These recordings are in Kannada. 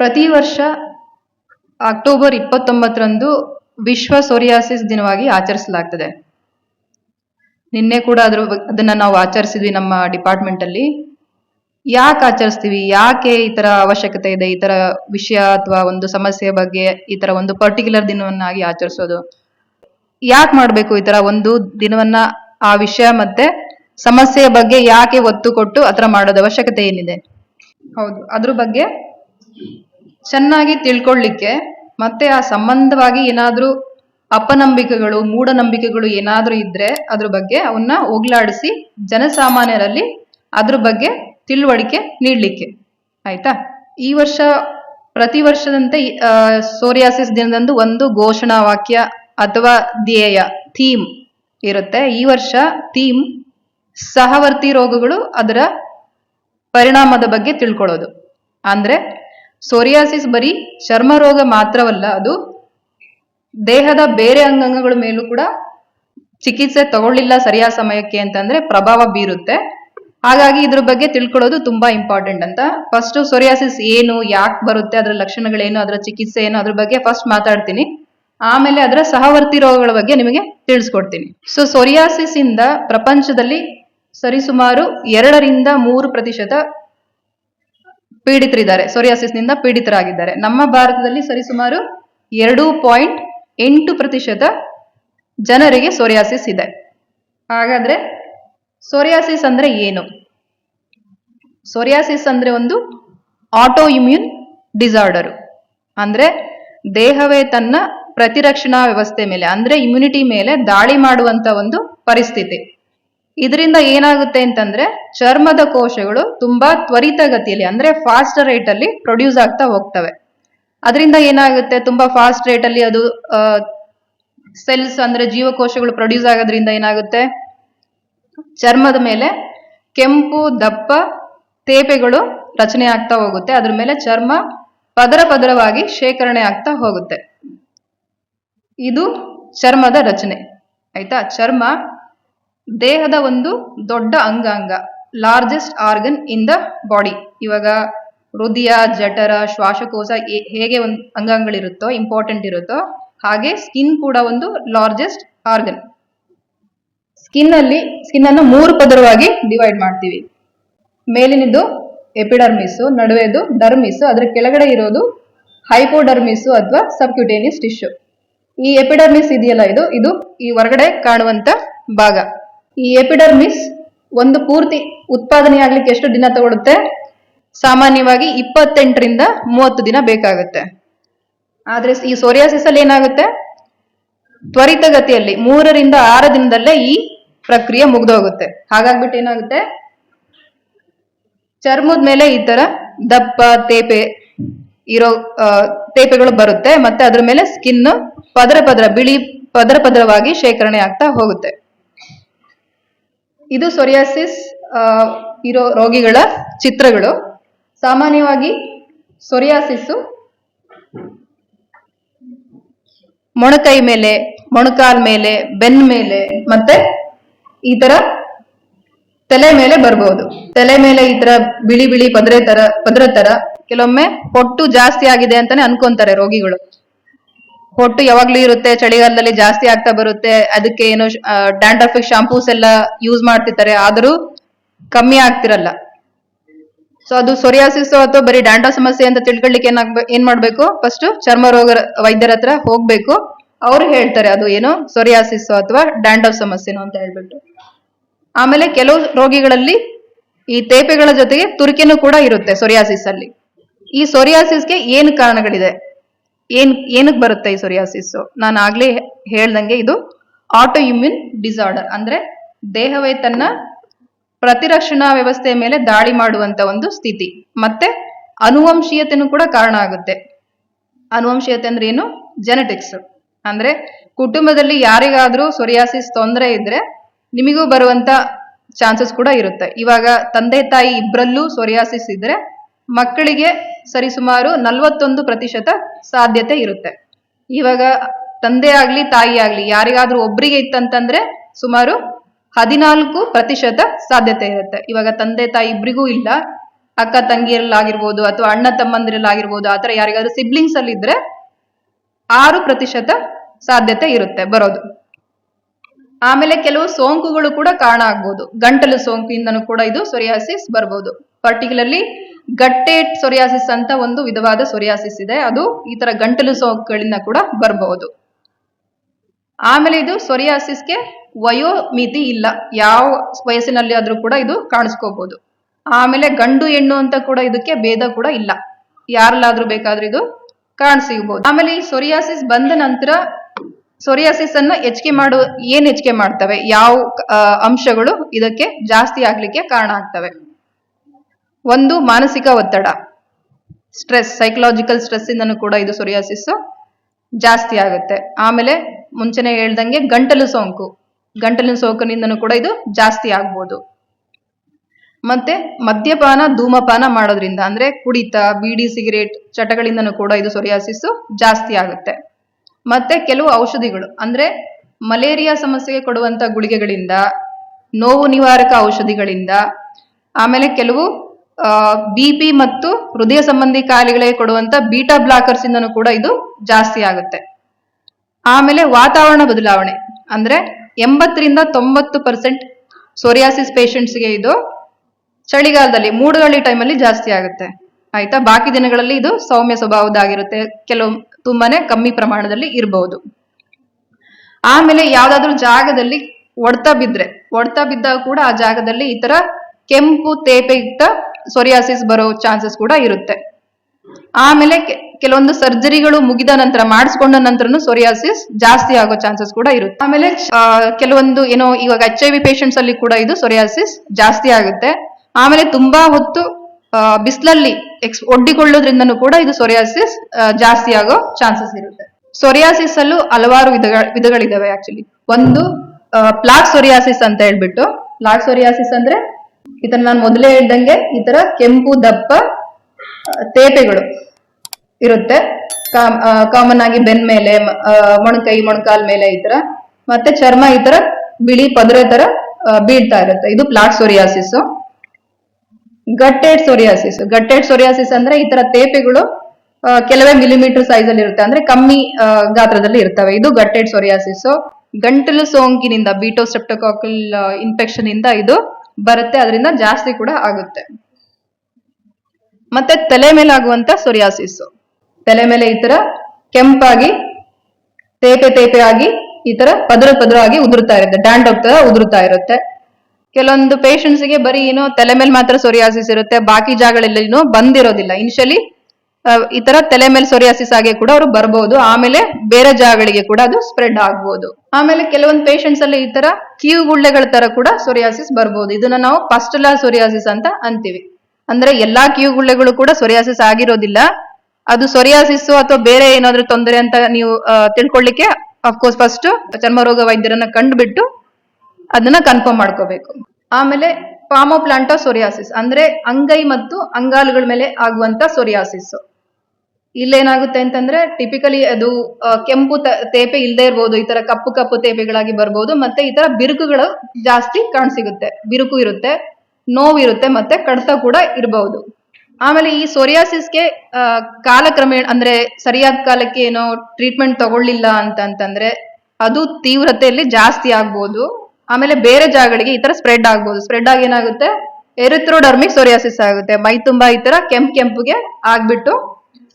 ಪ್ರತಿ ವರ್ಷ ಅಕ್ಟೋಬರ್ ಇಪ್ಪತ್ತೊಂಬತ್ತರಂದು ವಿಶ್ವ ಸೋರಿಯಾಸಿಸ್ ದಿನವಾಗಿ ಆಚರಿಸಲಾಗ್ತದೆ. ನಿನ್ನೆ ಕೂಡ ಅದ್ರ ಅದನ್ನ ನಾವು ಆಚರಿಸಿದ್ವಿ ನಮ್ಮ ಡಿಪಾರ್ಟ್ಮೆಂಟ್ ಅಲ್ಲಿ ಯಾಕೆ ಆಚರಿಸ್ತೀವಿ? ಯಾಕೆ ಈ ತರ ಅವಶ್ಯಕತೆ ಇದೆ? ಈ ತರ ವಿಷಯ ಅಥವಾ ಒಂದು ಸಮಸ್ಯೆ ಬಗ್ಗೆ ಈ ತರ ಒಂದು ಪರ್ಟಿಕ್ಯುಲರ್ ದಿನವನ್ನಾಗಿ ಆಚರಿಸೋದು? ಯಾಕೆ ಮಾಡ್ಬೇಕು ಈ ತರ ಒಂದು ದಿನವನ್ನ ಆ ವಿಷಯ ಮತ್ತೆ ಸಮಸ್ಯೆಯ ಬಗ್ಗೆ ಯಾಕೆ ಒತ್ತು ಕೊಟ್ಟು ಆತರ ಮಾಡೋದು ಅವಶ್ಯಕತೆ ಏನಿದೆ? ಹೌದು. ಅದ್ರ ಬಗ್ಗೆ ಚೆನ್ನಾಗಿ ತಿಳ್ಕೊಳ್ಳಿಕ್ಕೆ ಮತ್ತೆ ಆ ಸಂಬಂಧವಾಗಿ ಏನಾದರೂ ಅಪನಂಬಿಕೆಗಳು, ಮೂಢನಂಬಿಕೆಗಳು ಏನಾದರೂ ಇದ್ರೆ ಅದ್ರ ಬಗ್ಗೆ ಅವನ್ನ ಹೋಗ್ಲಾಡಿಸಿ ಜನಸಾಮಾನ್ಯರಲ್ಲಿ ಅದ್ರ ಬಗ್ಗೆ ತಿಳುವಳಿಕೆ ನೀಡಲಿಕ್ಕೆ. ಆಯ್ತಾ? ಈ ವರ್ಷ, ಪ್ರತಿ ವರ್ಷದಂತೆ ಸೋರಿಯಾಸಿಸ್ ದಿನದಂದು ಒಂದು ಘೋಷಣಾ ವಾಕ್ಯ ಅಥವಾ ಧ್ಯೇಯ, ಥೀಮ್ ಇರುತ್ತೆ. ಈ ವರ್ಷ ಥೀಮ್ ಸಹವರ್ತಿ ರೋಗಗಳು ಅದರ ಪರಿಣಾಮದ ಬಗ್ಗೆ ತಿಳ್ಕೊಳ್ಳೋದು. ಅಂದ್ರೆ ಸೋರಿಯಾಸಿಸ್ ಬರೀ ಚರ್ಮ ರೋಗ ಮಾತ್ರವಲ್ಲ, ಅದು ದೇಹದ ಬೇರೆ ಅಂಗಾಂಗಗಳ ಮೇಲೂ ಕೂಡ ಚಿಕಿತ್ಸೆ ತಗೊಳ್ಳಿಲ್ಲ ಸರಿಯಾದ ಸಮಯಕ್ಕೆ ಅಂತಂದ್ರೆ ಪ್ರಭಾವ ಬೀರುತ್ತೆ. ಹಾಗಾಗಿ ಇದ್ರ ಬಗ್ಗೆ ತಿಳ್ಕೊಳ್ಳೋದು ತುಂಬಾ ಇಂಪಾರ್ಟೆಂಟ್ ಅಂತ. ಫಸ್ಟ್ ಸೋರಿಯಾಸಿಸ್ ಏನು, ಯಾಕೆ ಬರುತ್ತೆ, ಅದರ ಲಕ್ಷಣಗಳೇನು, ಅದರ ಚಿಕಿತ್ಸೆ ಏನು, ಅದ್ರ ಬಗ್ಗೆ ಫಸ್ಟ್ ಮಾತಾಡ್ತೀನಿ. ಆಮೇಲೆ ಅದರ ಸಹವರ್ತಿ ರೋಗಗಳ ಬಗ್ಗೆ ನಿಮಗೆ ತಿಳಿಸ್ಕೊಡ್ತೀನಿ. ಸೊ ಸೋರಿಯಾಸಿಸ್ ಇಂದ ಪ್ರಪಂಚದಲ್ಲಿ ಸರಿಸುಮಾರು ಎರಡರಿಂದ ಮೂರು ಪ್ರತಿಶತ ಪೀಡಿತರಿದ್ದಾರೆ ಸೋರಿಯಾಸಿಸ್ನಿಂದ ಪೀಡಿತರಾಗಿದ್ದಾರೆ. ನಮ್ಮ ಭಾರತದಲ್ಲಿ ಸರಿಸುಮಾರು ಎರಡು ಪಾಯಿಂಟ್ ಎಂಟು ಪ್ರತಿಶತ ಜನರಿಗೆ ಸೋರಿಯಾಸಿಸ್ ಇದೆ. ಹಾಗಾದ್ರೆ ಸೋರಿಯಾಸಿಸ್ ಅಂದ್ರೆ ಏನು? ಸೋರಿಯಾಸಿಸ್ ಅಂದ್ರೆ ಒಂದು ಆಟೋ ಇಮ್ಯೂನ್ ಡಿಸಾರ್ಡರ್ ಅಂದ್ರೆ ದೇಹವೇ ತನ್ನ ಪ್ರತಿರಕ್ಷಣಾ ವ್ಯವಸ್ಥೆ ಮೇಲೆ, ಅಂದ್ರೆ ಇಮ್ಯುನಿಟಿ ಮೇಲೆ ದಾಳಿ ಮಾಡುವಂತ ಒಂದು ಪರಿಸ್ಥಿತಿ. ಇದರಿಂದ ಏನಾಗುತ್ತೆ ಅಂತಂದ್ರೆ ಚರ್ಮದ ಕೋಶಗಳು ತುಂಬಾ ತ್ವರಿತಗತಿಯಲ್ಲಿ ಅಂದ್ರೆ ಫಾಸ್ಟ್ ರೇಟ್ ಅಲ್ಲಿ ಪ್ರೊಡ್ಯೂಸ್ ಆಗ್ತಾ ಹೋಗ್ತವೆ. ಅದರಿಂದ ಏನಾಗುತ್ತೆ? ತುಂಬಾ ಫಾಸ್ಟ್ ರೇಟ್ ಅಲ್ಲಿ ಅದು ಸೆಲ್ಸ್ ಅಂದ್ರೆ ಜೀವಕೋಶಗಳು ಪ್ರೊಡ್ಯೂಸ್ ಆಗೋದ್ರಿಂದ ಏನಾಗುತ್ತೆ? ಚರ್ಮದ ಮೇಲೆ ಕೆಂಪು, ದಪ್ಪ ತೇಪೆಗಳು ರಚನೆ ಆಗ್ತಾ ಹೋಗುತ್ತೆ. ಅದ್ರ ಮೇಲೆ ಚರ್ಮ ಪದರ ಪದರವಾಗಿ ಶೇಖರಣೆ ಆಗ್ತಾ ಹೋಗುತ್ತೆ. ಇದು ಚರ್ಮದ ರಚನೆ. ಆಯ್ತಾ? ಚರ್ಮ ದೇಹದ ಒಂದು ದೊಡ್ಡ ಅಂಗಾಂಗ largest organ in the body ಇವಾಗ ಹೃದಯ, ಜಠರ, ಶ್ವಾಸಕೋಶ ಹೇಗೆ ಒಂದು ಅಂಗಾಂಗಗಳಿರುತ್ತೋ ಇಂಪಾರ್ಟೆಂಟ್ ಇರುತ್ತೋ, ಹಾಗೆ ಸ್ಕಿನ್ ಕೂಡ ಒಂದು ಲಾರ್ಜೆಸ್ಟ್ ಆರ್ಗನ್ ಸ್ಕಿನ್ ಅಲ್ಲಿ ಸ್ಕಿನ್ ಅನ್ನು ಮೂರು ಪದರವಾಗಿ ಡಿವೈಡ್ ಮಾಡ್ತೀವಿ. ಮೇಲಿನದು ಎಪಿಡರ್ಮಿಸ್ ನಡುವೆದು ಡರ್ಮಿಸ್ ಅದರ ಕೆಳಗಡೆ ಇರೋದು ಹೈಪೋಡರ್ಮಿಸ್ ಅಥವಾ ಸಬ್ಕ್ಯೂಟೇನಿಯಸ್ ಟಿಶ್ಯೂ ಈ ಎಪಿಡರ್ಮಿಸ್ ಇದೆಯಲ್ಲ ಇದು? ಇದು ಈ ಹೊರಗಡೆ ಕಾಣುವಂತ ಭಾಗ. ಈ ಎಪಿಡರ್ಮಿಸ್ ಒಂದು ಪೂರ್ತಿ ಉತ್ಪಾದನೆ ಆಗ್ಲಿಕ್ಕೆ ಎಷ್ಟು ದಿನ ತಗೊಳುತ್ತೆ? ಸಾಮಾನ್ಯವಾಗಿ ಇಪ್ಪತ್ತೆಂಟರಿಂದ ಮೂವತ್ತು ದಿನ ಬೇಕಾಗುತ್ತೆ. ಆದ್ರೆ ಈ ಸೋರಿಯಾಸಿಸ್ ಅಲ್ಲಿ ಏನಾಗುತ್ತೆ? ತ್ವರಿತಗತಿಯಲ್ಲಿ ಮೂರರಿಂದ ಆರು ದಿನದಲ್ಲೇ ಈ ಪ್ರಕ್ರಿಯೆ ಮುಗ್ದೋಗುತ್ತೆ. ಹಾಗಾಗ್ಬಿಟ್ಟು ಏನಾಗುತ್ತೆ? ಚರ್ಮದ ಮೇಲೆ ಈ ತರ ದಪ್ಪ ತೇಪೆ ಇರೋ ತೇಪೆಗಳು ಬರುತ್ತೆ, ಮತ್ತೆ ಅದ್ರ ಮೇಲೆ ಸ್ಕಿನ್ ಪದರ ಪದರ ಬಿಳಿ ಪದರ ಪದರವಾಗಿ ಶೇಖರಣೆ ಆಗ್ತಾ ಹೋಗುತ್ತೆ. ಇದು ಸೊರಿಯಾಸಿಸ್ ಇರೋ ರೋಗಿಗಳ ಚಿತ್ರಗಳು. ಸಾಮಾನ್ಯವಾಗಿ ಸೊರಿಯಾಸಿಸ್ಸು ಮೊಣಕೈ ಮೇಲೆ, ಮೊಣಕಾಲ್ ಮೇಲೆ, ಬೆನ್ ಮೇಲೆ ಮತ್ತೆ ಈ ತರ ತಲೆ ಮೇಲೆ ಬರ್ಬೋದು. ತಲೆ ಮೇಲೆ ಈ ತರ ಬಿಳಿ ಬಿಳಿ ಪದ್ರೆ ತರ, ಪದ್ರ ತರ ಕೆಲವೊಮ್ಮೆ ಹೊಟ್ಟು ಜಾಸ್ತಿ ಆಗಿದೆ ಅಂತಾನೆ ಅನ್ಕೊಂತಾರೆ ರೋಗಿಗಳು. ಹೊಟ್ಟು ಯಾವಾಗ್ಲೂ ಇರುತ್ತೆ, ಚಳಿಗಾಲದಲ್ಲಿ ಜಾಸ್ತಿ ಆಗ್ತಾ ಬರುತ್ತೆ, ಅದಕ್ಕೆ ಏನು ಡ್ಯಾಂಡ್ರಫಿಕ್ ಶಾಂಪೂಸ್ ಎಲ್ಲ ಯೂಸ್ ಮಾಡ್ತಿರ್ತಾರೆ, ಆದರೂ ಕಮ್ಮಿ ಆಗ್ತಿರಲ್ಲ. ಸೊ ಅದು ಸೊರಿಯಾಸಿಸ್ ಅಥವಾ ಬರೀ ಡ್ಯಾಂಡ್ರ ಸಮಸ್ಯೆ ಅಂತ ತಿಳ್ಕೊಳ್ಳಿಕ್ಕೆ ಏನಾಗ್ಬೇಕು ಏನ್ ಮಾಡ್ಬೇಕು? ಫಸ್ಟ್ ಚರ್ಮ ರೋಗ ವೈದ್ಯರ ಹತ್ರ ಹೋಗ್ಬೇಕು. ಅವ್ರು ಹೇಳ್ತಾರೆ, ಅದು ಏನು ಸೊರಿಯಾಸಿಸ್ ಅಥವಾ ಡ್ಯಾಂಡ್ರಫ್ ಸಮಸ್ಯೆನೋ ಅಂತ ಹೇಳ್ಬಿಟ್ಟು. ಆಮೇಲೆ ಕೆಲವು ರೋಗಿಗಳಲ್ಲಿ ಈ ತೇಪೆಗಳ ಜೊತೆಗೆ ತುರಿಕೆನೂ ಕೂಡ ಇರುತ್ತೆ ಸೊರಿಯಾಸಿಸ್ ಅಲ್ಲಿ. ಈ ಸೊರಿಯಾಸಿಸ್ಗೆ ಏನು ಕಾರಣಗಳಿದೆ? ಏನ್ ಏನಕ್ಕೆ ಬರುತ್ತೆ ಈ ಸೊರಿಯಾಸಿಸ್ ನಾನು ಆಗ್ಲೇ ಹೇಳ್ದಂಗೆ ಇದು ಆಟೋ ಇಮ್ಯೂನ್ ಡಿಸಾರ್ಡರ್ ಅಂದ್ರೆ ದೇಹವೇ ತನ್ನ ಪ್ರತಿರಕ್ಷಣಾ ವ್ಯವಸ್ಥೆಯ ಮೇಲೆ ದಾಳಿ ಮಾಡುವಂತ ಒಂದು ಸ್ಥಿತಿ. ಮತ್ತೆ ಅನುವಂಶೀಯತೆನು ಕೂಡ ಕಾರಣ ಆಗುತ್ತೆ. ಅನುವಂಶೀಯತೆ ಅಂದ್ರೆ ಏನು? ಜೆನೆಟಿಕ್ಸ್ ಅಂದ್ರೆ ಕುಟುಂಬದಲ್ಲಿ ಯಾರಿಗಾದ್ರೂ ಸೊರಿಯಾಸಿಸ್ ತೊಂದರೆ ಇದ್ರೆ ನಿಮಗೂ ಬರುವಂತ ಚಾನ್ಸಸ್ ಕೂಡ ಇರುತ್ತೆ. ಇವಾಗ ತಂದೆ ತಾಯಿ ಇಬ್ಬರಲ್ಲೂ ಸೊರಿಯಾಸಿಸ್ ಇದ್ರೆ ಮಕ್ಕಳಿಗೆ ಸರಿಸುಮಾರು ನಲವತ್ತೊಂದು ಪ್ರತಿಶತ ಸಾಧ್ಯತೆ ಇರುತ್ತೆ. ಇವಾಗ ತಂದೆ ಆಗ್ಲಿ, ತಾಯಿ ಆಗ್ಲಿ, ಯಾರಿಗಾದ್ರೂ ಒಬ್ರಿಗೆ ಇತ್ತಂತಂದ್ರೆ ಸುಮಾರು ಹದಿನಾಲ್ಕು ಪ್ರತಿಶತ ಸಾಧ್ಯತೆ ಇರುತ್ತೆ. ಇವಾಗ ತಂದೆ, ತಾಯಿ ಇಬ್ರಿಗೂ ಇಲ್ಲ. ಅಕ್ಕ ತಂಗಿಯರಲ್ಲಾಗಿರ್ಬೋದು ಅಥವಾ ಅಣ್ಣ ತಮ್ಮಂದಿರಲ್ಲಾಗಿರ್ಬೋದು, ಆ ಥರ ಯಾರಿಗಾದ್ರೂ ಸಿಬ್ಲಿಂಗ್ಸ್ ಅಲ್ಲಿ ಇದ್ರೆ ಆರು ಪ್ರತಿಶತ ಸಾಧ್ಯತೆ ಇರುತ್ತೆ ಬರೋದು. ಆಮೇಲೆ ಕೆಲವು ಸೋಂಕುಗಳು ಕೂಡ ಕಾರಣ ಆಗ್ಬೋದು. ಗಂಟಲು ಸೋಂಕಿಂದನೂ ಕೂಡ ಇದು ಸೊರಿಯಾಸಿಸ್ ಬರ್ಬೋದು. ಪರ್ಟಿಕ್ಯುಲರ್ಲಿ ಗಟ್ಟೆಟ್ ಸೊರಿಯಾಸಿಸ್ ಅಂತ ಒಂದು ವಿಧವಾದ ಸೊರಿಯಾಸಿಸ್ ಇದೆ. ಅದು ಈ ತರ ಗಂಟಲು ಸೋಗಳಿಂದ ಕೂಡ ಬರಬಹುದು. ಆಮೇಲೆ ಇದು ಸೊರಿಯಾಸಿಸ್ಗೆ ವಯೋಮಿತಿ ಇಲ್ಲ. ಯಾವ ವಯಸ್ಸಿನಲ್ಲಿ ಆದ್ರೂ ಕೂಡ ಇದು ಕಾಣಿಸ್ಕೋಬಹುದು. ಆಮೇಲೆ ಗಂಡು ಹೆಣ್ಣು ಅಂತ ಕೂಡ ಇದಕ್ಕೆ ಭೇದ ಕೂಡ ಇಲ್ಲ. ಯಾರಲ್ಲಾದ್ರೂ ಬೇಕಾದ್ರೂ ಇದು ಕಾಣಸಿಗಬಹುದು ಆಮೇಲೆ ಈ ಸೊರಿಯಾಸಿಸ್ ಬಂದ ನಂತರ ಸೊರಿಯಾಸಿಸ್ ಅನ್ನ ಹೆಚ್ಚಿಗೆ ಮಾಡು, ಏನ್ ಹೆಚ್ಚಿಗೆ ಮಾಡ್ತವೆ? ಯಾವ ಅಂಶಗಳು ಇದಕ್ಕೆ ಜಾಸ್ತಿ ಆಗ್ಲಿಕ್ಕೆ ಕಾರಣ ಆಗ್ತವೆ. ಒಂದು ಮಾನಸಿಕ ಒತ್ತಡ. ಸ್ಟ್ರೆಸ್ ಸೈಕಲಾಜಿಕಲ್ ಸ್ಟ್ರೆಸ್ ಇಂದನೂ ಕೂಡ ಇದು ಸೊರಿಯಾಸಿಸ್ ಜಾಸ್ತಿ ಆಗುತ್ತೆ. ಆಮೇಲೆ ಮುಂಚೆನೆ ಹೇಳ್ದಂಗೆ ಗಂಟಲು ಸೋಂಕು. ಗಂಟಲಿನ ಸೋಂಕಿನಿಂದನೂ ಕೂಡ ಇದು ಜಾಸ್ತಿ ಆಗ್ಬೋದು. ಮತ್ತೆ ಮದ್ಯಪಾನ, ಧೂಮಪಾನ ಮಾಡೋದ್ರಿಂದ ಅಂದ್ರೆ ಕುಡಿತ, ಬೀಡಿ, ಸಿಗರೇಟ್ ಚಟಗಳಿಂದನೂ ಕೂಡ ಇದು ಸೊರಿಯಾಸಿಸ್ ಜಾಸ್ತಿ ಆಗುತ್ತೆ. ಮತ್ತೆ ಕೆಲವು ಔಷಧಿಗಳು ಅಂದ್ರೆ ಮಲೇರಿಯಾ ಸಮಸ್ಯೆಗೆ ಕೊಡುವಂತ ಗುಳಿಗೆಗಳಿಂದ, ನೋವು ನಿವಾರಕ ಔಷಧಿಗಳಿಂದ, ಆಮೇಲೆ ಕೆಲವು ಬಿ ಪಿ ಮತ್ತು ಹೃದಯ ಸಂಬಂಧಿ ಕಾಯಿಲೆಗಳಿಗೆ ಕೊಡುವಂತ ಬೀಟಾ ಬ್ಲಾಕರ್ಸ್ ಇಂದನೂ ಕೂಡ ಇದು ಜಾಸ್ತಿ ಆಗುತ್ತೆ. ಆಮೇಲೆ ವಾತಾವರಣ ಬದಲಾವಣೆ. ಅಂದ್ರೆ ಎಂಬತ್ತರಿಂದ ತೊಂಬತ್ತು ಪರ್ಸೆಂಟ್ ಸೋರಿಯಾಸಿಸ್ಗೆ ಇದು ಚಳಿಗಾಲದಲ್ಲಿ ಮೂಡುಗಳಿ ಟೈಮಲ್ಲಿ ಜಾಸ್ತಿ ಆಗುತ್ತೆ. ಆಯ್ತಾ? ಬಾಕಿ ದಿನಗಳಲ್ಲಿ ಇದು ಸೌಮ್ಯ ಸ್ವಭಾವದಾಗಿರುತ್ತೆ ಕೆಲವು ತುಂಬಾನೇ ಕಮ್ಮಿ ಪ್ರಮಾಣದಲ್ಲಿ ಇರಬಹುದು ಆಮೇಲೆ ಯಾವ್ದಾದ್ರು ಜಾಗದಲ್ಲಿ ಒಡ್ತಾ ಬಿದ್ರೆ, ಒಡ್ತಾ ಬಿದ್ದಾಗ ಕೂಡ ಆ ಜಾಗದಲ್ಲಿ ಈ ತರ ಕೆಂಪು ತೇಪೆಯುಕ್ತ ಸೊರಿಯಾಸಿಸ್ ಬರೋ ಚಾನ್ಸಸ್ ಕೂಡ ಇರುತ್ತೆ. ಆಮೇಲೆ ಕೆಲವೊಂದು ಸರ್ಜರಿಗಳು ಮುಗಿದ ನಂತರ ಮಾಡಿಸ್ಕೊಂಡ ನಂತರನು ಸೊರಿಯಾಸಿಸ್ ಜಾಸ್ತಿ ಆಗೋ ಚಾನ್ಸಸ್ ಕೂಡ ಇರುತ್ತೆ. ಆಮೇಲೆ ಕೆಲವೊಂದು, ಏನೋ, ಇವಾಗ ಎಚ್ ಐ ವಿ ಪೇಷಂಟ್ಸ್ ಅಲ್ಲಿ ಕೂಡ ಇದು ಸೊರಿಯಾಸಿಸ್ ಜಾಸ್ತಿ ಆಗುತ್ತೆ. ಆಮೇಲೆ ತುಂಬಾ ಹೊತ್ತು ಬಿಸಿಲಲ್ಲಿ ಎಕ್ಸ್ ಒಡ್ಡಿಕೊಳ್ಳೋದ್ರಿಂದನೂ ಕೂಡ ಇದು ಸೊರಿಯಾಸಿಸ್ ಜಾಸ್ತಿ ಆಗೋ ಚಾನ್ಸಸ್ ಇರುತ್ತೆ. ಸೊರಿಯಾಸಿಸ್ ಅಲ್ಲೂ ಹಲವಾರು ವಿಧಗಳ ವಿಧಗಳಿದಾವೆ ಆಕ್ಚುಲಿ ಒಂದು ಪ್ಲಾಕ್ ಸೊರಿಯಾಸಿಸ್ ಅಂತ ಹೇಳ್ಬಿಟ್ಟು ಪ್ಲಾಕ್ ಸೊರಿಯಾಸಿಸ್ ಅಂದ್ರೆ ಈ ನಾನು ಮೊದಲೇ ಹೇಳ್ದಂಗೆ ಈ ತರ ಕೆಂಪು, ದಪ್ಪ ತೇಪೆಗಳು ಇರುತ್ತೆ. ಕಾಮನ್ ಆಗಿ ಬೆನ್ ಮೇಲೆ ಮೊಣಕೈ, ಮೊಣಕಾಲ್ ಮೇಲೆ ಈ ತರ. ಮತ್ತೆ ಚರ್ಮ ಈ ತರ ಬಿಳಿ ಪದರೆ ತರ ಬೀಳ್ತಾ ಇರುತ್ತೆ. ಇದು plaque psoriasis. Guttate psoriasis. Guttate psoriasis ಅಂದ್ರೆ ಈ ತರ ತೇಪೆಗಳು ಕೆಲವೇ ಮಿಲಿಮೀಟರ್ ಸೈಜ್ ಅಲ್ಲಿ ಇರುತ್ತೆ. ಅಂದ್ರೆ ಕಮ್ಮಿ ಗಾತ್ರದಲ್ಲಿ ಇರ್ತವೆ. ಇದು ಗಟ್ಟೆಡ್ ಸೋರಿಯಾಸಿಸ್. ಗಂಟಲು ಸೋಂಕಿನಿಂದ ಬೀಟೋಸ್ಟೆಪ್ಟೋಕಾಕಲ್ ಇನ್ಫೆಕ್ಷನ್ ಇಂದ ಇದು ಬರುತ್ತೆ, ಅದರಿಂದ ಜಾಸ್ತಿ ಕೂಡ ಆಗುತ್ತೆ. ಮತ್ತೆ ತಲೆ ಮೇಲೆ ಆಗುವಂತ ಸೊರಿಯಾಸಿಸ್. ತಲೆ ಮೇಲೆ ಈ ತರ ಕೆಂಪಾಗಿ, ತೇಪೆ ತೇಪೆ ಆಗಿ ಈ ತರ ಪದರ ಪದರ ಆಗಿ ಉದುರ್ತಾ ಇರುತ್ತೆ ಡ್ಯಾಂಡ್ ತರ ಉದುರ್ತಾ ಇರುತ್ತೆ. ಕೆಲವೊಂದು ಪೇಷೆಂಟ್ಸ್ಗೆ ಬರೀ ಏನೋ ತಲೆ ಮೇಲೆ ಮಾತ್ರ ಸೊರಿಯಾಸಿಸ್ ಇರುತ್ತೆ, ಬಾಕಿ ಜಾಗಗಳೆಲ್ಲೂ ಬಂದಿರೋದಿಲ್ಲ. ಇನಿಷಿಯಲಿ ಈ ತರ ತಲೆ ಮೇಲೆ ಸೊರಿಯಾಸಿಸ್ ಆಗಿ ಕೂಡ ಅವರು ಬರಬಹುದು ಆಮೇಲೆ ಬೇರೆ ಜಾಗಗಳಿಗೆ ಕೂಡ ಅದು ಸ್ಪ್ರೆಡ್ ಆಗ್ಬಹುದು ಆಮೇಲೆ ಕೆಲವೊಂದು ಪೇಷಂಟ್ಸ್ ಅಲ್ಲಿ ಈ ತರ ಕ್ಯೂ ಗುಳ್ಳೆಗಳ ತರ ಕೂಡ ಸೊರಿಯಾಸಿಸ್ ಬರಬಹುದು ಇದನ್ನ ನಾವು ಪಸ್ಟುಲಾ ಸೊರಿಯಾಸಿಸ್ ಅಂತ ಅಂತೀವಿ. ಅಂದ್ರೆ ಎಲ್ಲಾ ಕ್ಯೂ ಗುಳ್ಳೆಗಳು ಕೂಡ ಸೊರಿಯಾಸಿಸ್ ಆಗಿರೋದಿಲ್ಲ. ಅದು ಸೊರಿಯಾಸಿಸ್ ಅಥವಾ ಬೇರೆ ಏನಾದ್ರೂ ತೊಂದರೆ ಅಂತ ನೀವು ತಿಳ್ಕೊಳ್ಳಿಕ್ಕೆ ಅಫ್ಕೋರ್ಸ್ ಫಸ್ಟ್ ಚರ್ಮರೋಗ ವೈದ್ಯರನ್ನ ಕಂಡುಬಿಟ್ಟು ಅದನ್ನ ಕನ್ಫರ್ಮ್ ಮಾಡ್ಕೋಬೇಕು. ಆಮೇಲೆ ಪಾಮೋಪ್ಲಾಂಟೋ ಸೊರಿಯಾಸಿಸ್. ಅಂದ್ರೆ ಅಂಗೈ ಮತ್ತು ಅಂಗಾಲುಗಳ ಮೇಲೆ ಆಗುವಂತ ಸೊರಿಯಾಸಿಸ್. ಇಲ್ಲೇನಾಗುತ್ತೆ ಅಂತಂದ್ರೆ ಟಿಪಿಕಲಿ ಅದು ಕೆಂಪು ತೇಪೆ ಇಲ್ಲದೆ ಇರ್ಬೋದು, ಈ ತರ ಕಪ್ಪು ಕಪ್ಪು ತೇಪೆಗಳಾಗಿ ಬರ್ಬೋದು, ಮತ್ತೆ ಈ ತರ ಬಿರುಕುಗಳು ಜಾಸ್ತಿ ಕಾಣಸಿಗುತ್ತೆ. ಬಿರುಕು ಇರುತ್ತೆ, ನೋವು ಇರುತ್ತೆ, ಮತ್ತೆ ಕಡಿತ ಕೂಡ ಇರಬಹುದು ಆಮೇಲೆ ಈ ಸೋರಿಯಾಸಿಸ್ಗೆ ಕಾಲಕ್ರಮೇಣ ಅಂದ್ರೆ ಸರಿಯಾದ ಕಾಲಕ್ಕೆ ಏನೋ ಟ್ರೀಟ್ಮೆಂಟ್ ತಗೊಳ್ಳಿಲ್ಲ ಅಂತ ಅಂತಂದ್ರೆ ಅದು ತೀವ್ರತೆಯಲ್ಲಿ ಜಾಸ್ತಿ ಆಗ್ಬೋದು. ಆಮೇಲೆ ಬೇರೆ ಜಾಗಗಳಿಗೆ ಈ ತರ ಸ್ಪ್ರೆಡ್ ಆಗ್ಬೋದು. ಸ್ಪ್ರೆಡ್ ಆಗಿ ಏನಾಗುತ್ತೆ? ಎರಿಥ್ರೋಡರ್ಮಿಕ್ ಸೋರಿಯಾಸಿಸ್ ಆಗುತ್ತೆ. ಮೈ ತುಂಬಾ ಈ ತರ ಕೆಂಪ್ ಕೆಂಪುಗೆ ಆಗ್ಬಿಟ್ಟು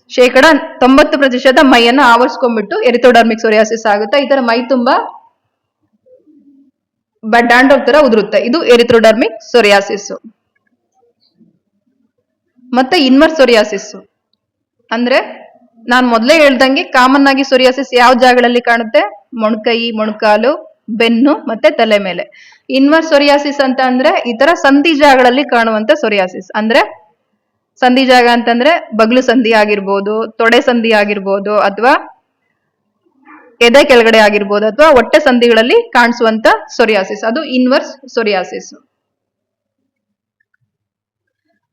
ಶೇಕಡ ತೊಂಬತ್ತು ಪ್ರತಿಶತ ಮೈಯನ್ನು ಆವರಿಸ್ಕೊಂಡ್ಬಿಟ್ಟು ಎರಿಥೋಡರ್ಮಿಕ್ ಸೊರಿಯಾಸಿಸ್ ಆಗುತ್ತೆ. ತರ ಮೈ ತುಂಬಾ ಡ್ಯಾಂಡ್ರಫ್ ತರ ಉದುರುತ್ತೆ. ಇದು ಎರಿಥ್ರೋಡರ್ಮಿಕ್ ಸೊರಿಯಾಸಿಸ್. ಮತ್ತೆ ಇನ್ವರ್ಸ್ ಸೊರಿಯಾಸಿಸ್. ಅಂದ್ರೆ ನಾನ್ ಮೊದಲೇ ಹೇಳ್ದಂಗೆ ಕಾಮನ್ ಆಗಿ ಸೊರಿಯಾಸಿಸ್ ಯಾವ ಜಾಗಗಳಲ್ಲಿ ಕಾಣುತ್ತೆ? ಮೊಣಕೈ, ಮೊಣಕಾಲು, ಬೆನ್ನು ಮತ್ತೆ ತಲೆ ಮೇಲೆ. ಇನ್ವರ್ ಸೊರಿಯಾಸಿಸ್ ಅಂತ ಅಂದ್ರೆ ಈ ತರ ಸಂಧಿ ಜಾಗಗಳಲ್ಲಿ ಕಾಣುವಂತ ಸೊರಿಯಾಸಿಸ್. ಅಂದ್ರೆ ಸಂಧಿ ಜಾಗ ಅಂತಂದ್ರೆ ಬಗ್ಲು ಸಂಧಿ ಆಗಿರ್ಬೋದು, ತೊಡೆ ಸಂಧಿ ಆಗಿರ್ಬೋದು, ಅಥವಾ ಎದೆ ಕೆಳಗಡೆ ಆಗಿರ್ಬೋದು, ಅಥವಾ ಹೊಟ್ಟೆ ಸಂಧಿಗಳಲ್ಲಿ ಕಾಣಿಸುವಂತ ಸೊರಿಯಾಸಿಸ್. ಅದು ಇನ್ವರ್ಸ್ ಸೊರಿಯಾಸಿಸ್.